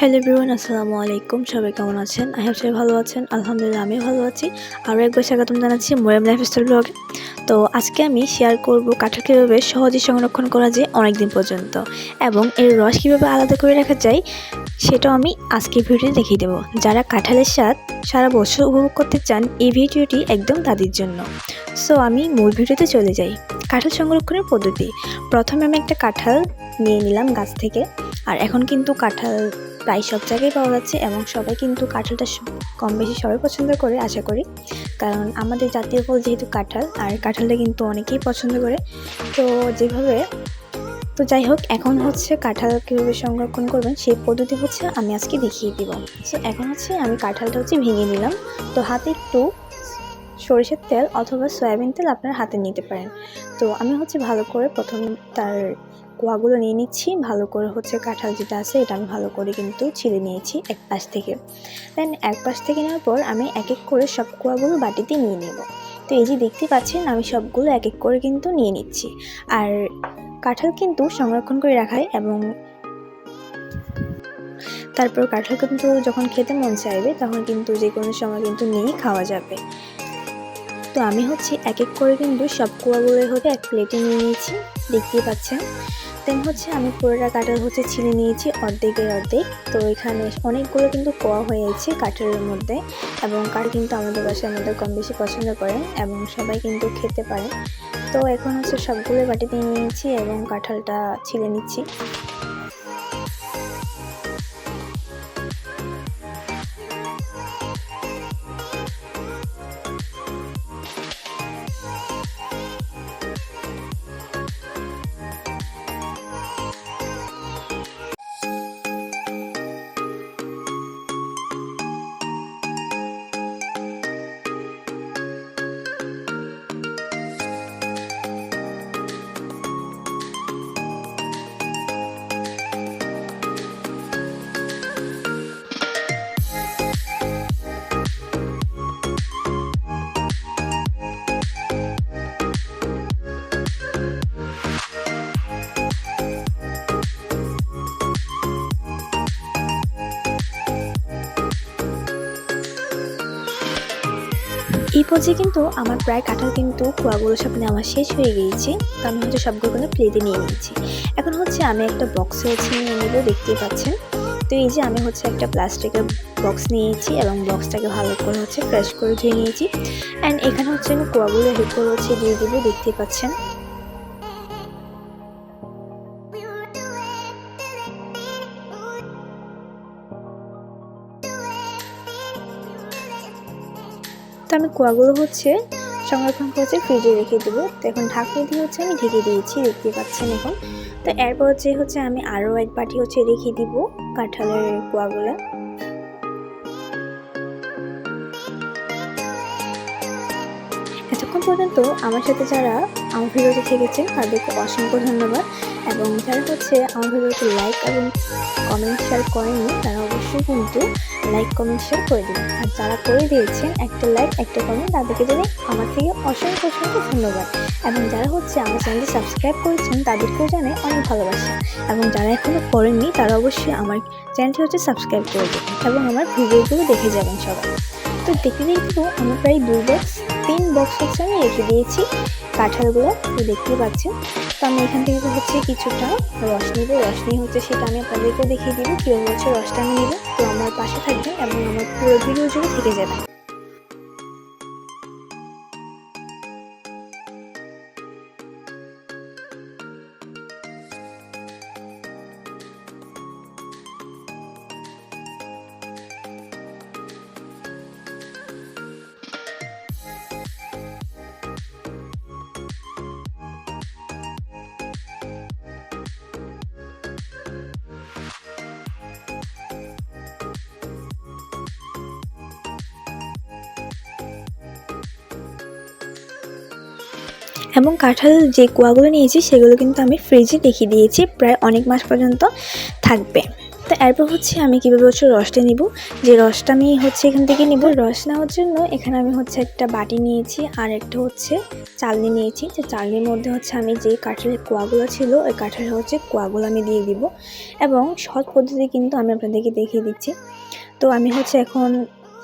Hello everyone, আসসালামু আলাইকুম। সবাই কেমন আছেন? আই হোপ সবাই ভালো আছেন। আলহামদুলিল্লাহ আমি ভালো আছি। আরও একবার স্বাগতম জানাচ্ছি মোয়াম লাইফস্টাইল ব্লগে। তো আজকে আমি শেয়ার করব কাঁঠাল কীভাবে সহজে সংরক্ষণ করা যায় অনেক দিন পর্যন্ত এবং এর রস কীভাবে আলাদা করে রাখা যায় সেটাও আমি আজকে ভিডিওতে দেখিয়ে দেবো। যারা কাঁঠালের স্বাদ সারা বছর উপভোগ করতে চান, এই ভিডিওটি একদম তাদের জন্য। সো আমি মূল ভিডিওতে চলে যাই। কাঁঠাল সংরক্ষণের পদ্ধতি। প্রথমে আমি একটা কাঁঠাল নিয়ে নিলাম গাছ থেকে। আর এখন কিন্তু কাঁঠাল প্রায় সব জায়গায় পাওয়া যাচ্ছে এবং সবাই কিন্তু কাঁঠালটা কম বেশি সবাই পছন্দ করে, আশা করি। কারণ আমাদের জাতীয় ফল যেহেতু কাঁঠাল, আর কাঁঠালটা কিন্তু অনেকেই পছন্দ করে। তো যেভাবে, তো যাই হোক, এখন হচ্ছে কাঁঠাল কীভাবে সংরক্ষণ করবেন সেই পদ্ধতি হচ্ছে আমি আজকে দেখিয়ে দিব। সো এখন হচ্ছে আমি কাঁঠালটা হচ্ছে ভেঙে নিলাম। তো হাতে একটু সরিষার তেল অথবা সয়াবিন তেল আপনার হাতে নিতে পারেন। তো আমি হচ্ছে ভালো করে প্রথম তার কোয়াগুলো নিয়ে নিচ্ছি। ভালো করে হচ্ছে কাঁঠাল যেটা আছে, এটা আমি ভালো করে কিন্তু ছিলে নিয়েছি এক পাশ থেকে। দেন এক পাশ থেকে নেওয়ার পর আমি এক এক করে সব কোয়াগুলো বাটিতে নিয়ে নেব। তো এই যে দেখতে পাচ্ছেন, আমি সবগুলো এক এক করে কিন্তু নিয়ে নিচ্ছি। আর কাঁঠাল কিন্তু সংরক্ষণ করে রাখায় এবং তারপর কাঁঠাল কিন্তু যখন খেতে মন চাইবে, তখন কিন্তু যে কোনো সময় কিন্তু নিয়েই খাওয়া যাবে। তো আমি হচ্ছে এক এক করে কিন্তু সব কোয়াগুলো হতে এক প্লেটে নিয়ে নিয়েছি। দেখতেই পাচ্ছেন? দেন হচ্ছে আমি পুরোটা কাঁঠাল হচ্ছে ছিঁড়ে নিয়েছি অর্ধেকের অর্ধেক। তো এখানে অনেকগুলো কিন্তু কোয়া হয়েছে কাঁঠালের মধ্যে এবং কাঠ কিন্তু আমাদের বাসায় মধ্যে কম বেশি পছন্দ করেন এবং সবাই কিন্তু খেতে পারে। তো এখন হচ্ছে সবগুলো বাটিতে নিয়েছি এবং কাঁঠালটা ছিঁড়ে নিচ্ছি। এই পর্যায়ে কিন্তু আমার প্রায় কাঁঠাল কিন্তু কুয়াগুলো সব নেওয়া শেষ হয়ে গিয়েছে, তো আমি হচ্ছে সবগুলো কিন্তু প্লেটে নিয়ে নিয়েছি। এখন হচ্ছে আমি একটা বক্স হচ্ছে নিয়ে নেব, দেখতেই পাচ্ছেন। তো এই যে আমি হচ্ছে একটা প্লাস্টিকের বক্স নিয়েছি এবং বক্সটাকে ভালো করে হচ্ছে ফ্রেশ করে ধুয়ে নিয়েছি। অ্যান্ড এখানে হচ্ছে আমি কুয়াগুলো হেল্প করে হচ্ছে দিয়ে দেবো দেখতে পাচ্ছেন। তো আমি কুয়াগুলো হচ্ছে সংরক্ষণ করেছে, ফ্রিজে রেখে দেবো। তো এখন ঢাকনি দিয়ে হচ্ছে আমি ঢেকে দিয়েছি দেখতে পাচ্ছেন এখন। তো এরপর হচ্ছে হচ্ছে আমি আরও এক বাটি হচ্ছে রেখে দিব কাঁঠালের কুয়াগুলো। এতক্ষণ পর্যন্ত আমার সাথে যারা আমার ভিডিওতে থেকেছেন, তাদেরকে অসংখ্য ধন্যবাদ। এবং যারা হচ্ছে আমার ভিডিওতে লাইক এবং কমেন্ট শেয়ার করেননি তারা অবশ্যই কিন্তু লাইক কমেন্ট শেয়ার করে দিন। আর যারা করে দিয়েছেন একটা লাইক একটা কমেন্ট তাদেরকে জানাই আমার থেকে অসংখ্য অসংখ্য ধন্যবাদ। এবং যারা হচ্ছে আমার চ্যানেলটি সাবস্ক্রাইব করেছেন, তাদেরকেও জানাই অনেক ভালোবাসা। এবং যারা এখনও করেননি, তারা অবশ্যই আমার চ্যানেলটি হচ্ছে সাবস্ক্রাইব করে দেবেন এবং আমার ভিডিওগুলো দেখে যাবেন সবাই। তো দেখতে দেখতে আমি প্রায় দুই বক্স তিন বক্স হচ্ছে আমি রেখে দিয়েছি। কাঁঠালগুলো তো দেখতেই পাচ্ছেন। তো আমি এখান থেকে হচ্ছে কিছুটা রস নিব। রস নিয়ে হচ্ছে সেটা আমি আপনাদেরকেও দেখিয়ে দিব। কীভাবে হচ্ছে রসটা আমি নেব, তো আমার পাশে থাকবে এবং আমার পুরো ভিডিও জুড়ে থেকে যাবেন এবং কাঁঠাল যে কুয়াগুলো নিয়েছি, সেগুলো কিন্তু আমি ফ্রিজে রেখে দিয়েছি, প্রায় অনেক মাস পর্যন্ত থাকবে। তো এরপর হচ্ছে আমি কীভাবে হচ্ছে রসটা নিব? যে রসটা আমি হচ্ছে এখান থেকে নিব। রস নেওয়ার জন্য এখানে আমি হচ্ছে একটা বাটি নিয়েছি আর একটা হচ্ছে চালনি নিয়েছি। যে চালনির মধ্যে হচ্ছে আমি যে কাঠের কোয়াগুলো ছিল, ওই কাঠের হচ্ছে কোয়াগুলো আমি দিয়ে দিব। এবং সৎ পদ্ধতি কিন্তু আমি আপনাদেরকে দেখিয়ে দিচ্ছি। তো আমি হচ্ছে এখন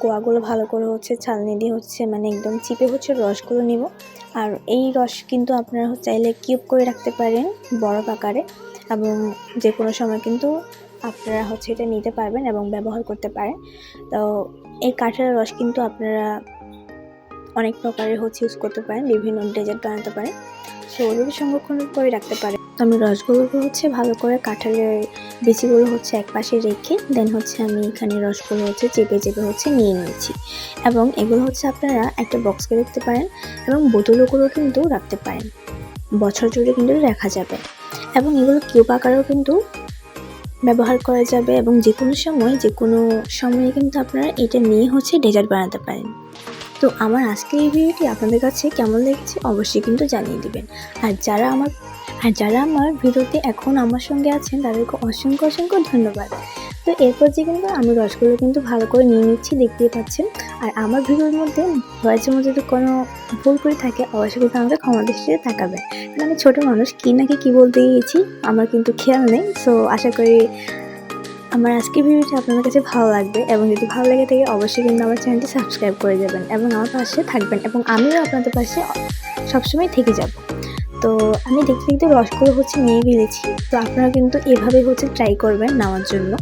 কোয়াগুলো ভালো করে হচ্ছে চালনি দিয়ে হচ্ছে মানে একদম চিপে হচ্ছে রসগুলো নিব। আর এই রস কিন্তু আপনারা চাইলে কিউব করে রাখতে পারেন বরফ আকারে এবং যে কোনো সময় কিন্তু আপনারা হচ্ছে এটা নিতে পারবেন এবং ব্যবহার করতে পারেন। তো এই কাঠের রস কিন্তু আপনারা অনেক প্রকারের হচ্ছে ইউজ করতে পারেন, বিভিন্ন ডেজার্ট বানাতে পারেন। সো ওগুলো সংরক্ষণ করে রাখতে পারেন। আমি রসগুলোকে হচ্ছে ভালো করে কাঁঠালের বিচিগুলো হচ্ছে এক পাশে রেখে দেন হচ্ছে আমি এখানে রসগুলো হচ্ছে চেপে চেপে হচ্ছে নিয়ে নিয়েছি। এবং এগুলো হচ্ছে আপনারা একটা বক্সকে রাখতে পারেন এবং বোতলগুলো কিন্তু রাখতে পারেন। বছর জুড়ে কিন্তু রাখা যাবে। এবং এগুলো কিউব আকারেও কিন্তু ব্যবহার করা যাবে এবং যে কোনো সময় যে কোনো সময়ে কিন্তু আপনারা এটা নিয়ে হচ্ছে ডেজার্ট বানাতে পারেন। তো আমার আজকের এই ভিডিওটি আপনাদের কাছে কেমন লেগেছে অবশ্যই কিন্তু জানিয়ে দিবেন। আর যারা আমার আর যারা আমার ভিডিওতে এখন আমার সঙ্গে আছেন, তাদেরকে অসংখ্য অসংখ্য ধন্যবাদ। তো এরপর যে কিন্তু আমি রসগুলো কিন্তু ভালো করে নিয়ে নিচ্ছি, দেখতেই পাচ্ছেন। আর আমার ভিডিওর মধ্যে ভয়েসের মধ্যে যদি কোনো ভুল করে থাকে, অবশ্যই কিন্তু আমাকে ক্ষমা দৃষ্টিতে তাকাবেন। কারণ আমি ছোটো মানুষ, কী নাকি কী বলতে গিয়েছি, আমার কিন্তু খেয়াল নেই। সো আশা করি আমার আজকের ভিডিওটি আপনাদের কাছে ভালো লাগবে এবং যদি ভালো লাগে থাকে, অবশ্যই কিন্তু আমার চ্যানেলটি সাবস্ক্রাইব করে দেবেন এবং আমার পাশে থাকবেন এবং আমিও আপনাদের পাশে সবসময় থেকে যাব। তো আমি দেখতে দেখতে রসগুলো হচ্ছে নিয়ে ফেলেছি তো আপনারা কিন্তু এভাবে হচ্ছে ট্রাই করবেন নেওয়ার জন্য।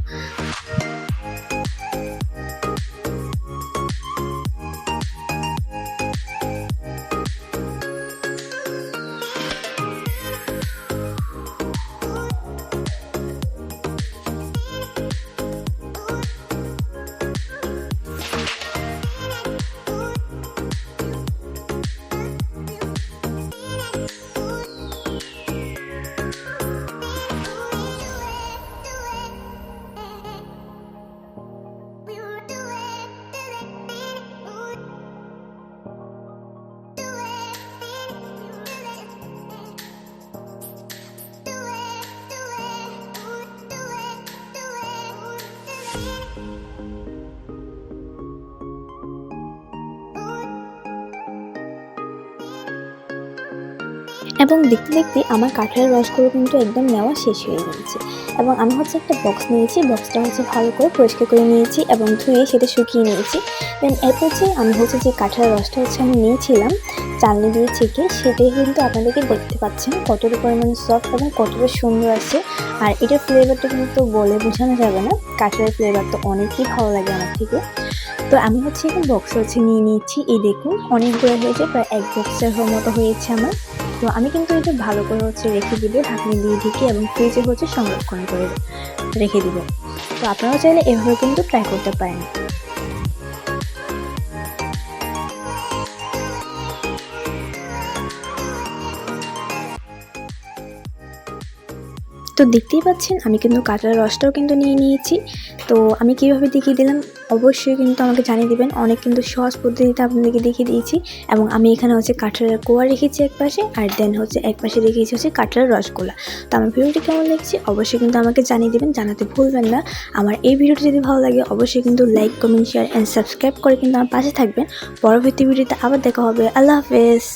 Bye. এবং দেখতে দেখতে আমার কাঠের রসগুলো কিন্তু একদম নেওয়া শেষ হয়ে গিয়েছে। এবং আমি হচ্ছে একটা বক্স নিয়েছি বক্সটা হচ্ছে ভালো করে পরিষ্কার করে নিয়েছি এবং ধুয়ে সেটা শুকিয়ে নিয়েছি। দেন এরপর যে আমি হচ্ছে যে কাঠের রসটা হচ্ছে আমি নিয়েছিলাম, চালনি দিয়ে ছেঁকে, সেটাই কিন্তু আপনাদেরকে দেখতে পাচ্ছেন কতটা পরিমাণে সফট এবং কতটা সুন্দর আছে। আর এটার ফ্লেভারটা কিন্তু বলে বোঝানো যাবে না কাঠের তো অনেকই ভালো লাগে আমার থেকে। তো আমি হচ্ছে একটা বক্স হচ্ছে নিয়ে নিয়েছি, এই দেখুন অনেকগুলো হয়েছে, প্রায় এক বক্সের মতো হয়েছে আমার। তো আমি কিন্তু এটা ভালো করে হচ্ছে রেখে দিব, ঢাকনি দিয়ে ঢেকে এবং ফ্রিজে হচ্ছে সংরক্ষণ করে রেখে দিব। তো আপনারাও চাইলে এভাবে কিন্তু ট্রাই করতে পারেন। তো দেখতেই পাচ্ছেন, আমি কিন্তু কাঁচার রসটাও কিন্তু নিয়ে নিয়েছি। তো আমি কীভাবে দেখিয়ে দিলাম? অবশ্যই কিন্তু আমাকে জানিয়ে দেবেন। অনেক কিন্তু সহজ পদ্ধতিতে আপনাদেরকে দেখিয়ে দিয়েছি এবং আমি এখানে হচ্ছে কাঁঠালের কোয়া রেখেছি এক পাশে আর দেন হচ্ছে এক পাশে রেখেছি হচ্ছে কাঁঠালের রসগোল্লা। তো আমার ভিডিওটি কেমন লেগেছে? অবশ্যই কিন্তু আমাকে জানিয়ে দেবেন, জানাতে ভুলবেন না। আমার এই ভিডিওটি যদি ভালো লাগে, অবশ্যই কিন্তু like, comment, share and subscribe করে কিন্তু আমার পাশে থাকবেন। পরবর্তী ভিডিওতে আবার দেখা হবে। আল্লাহ হাফেজ।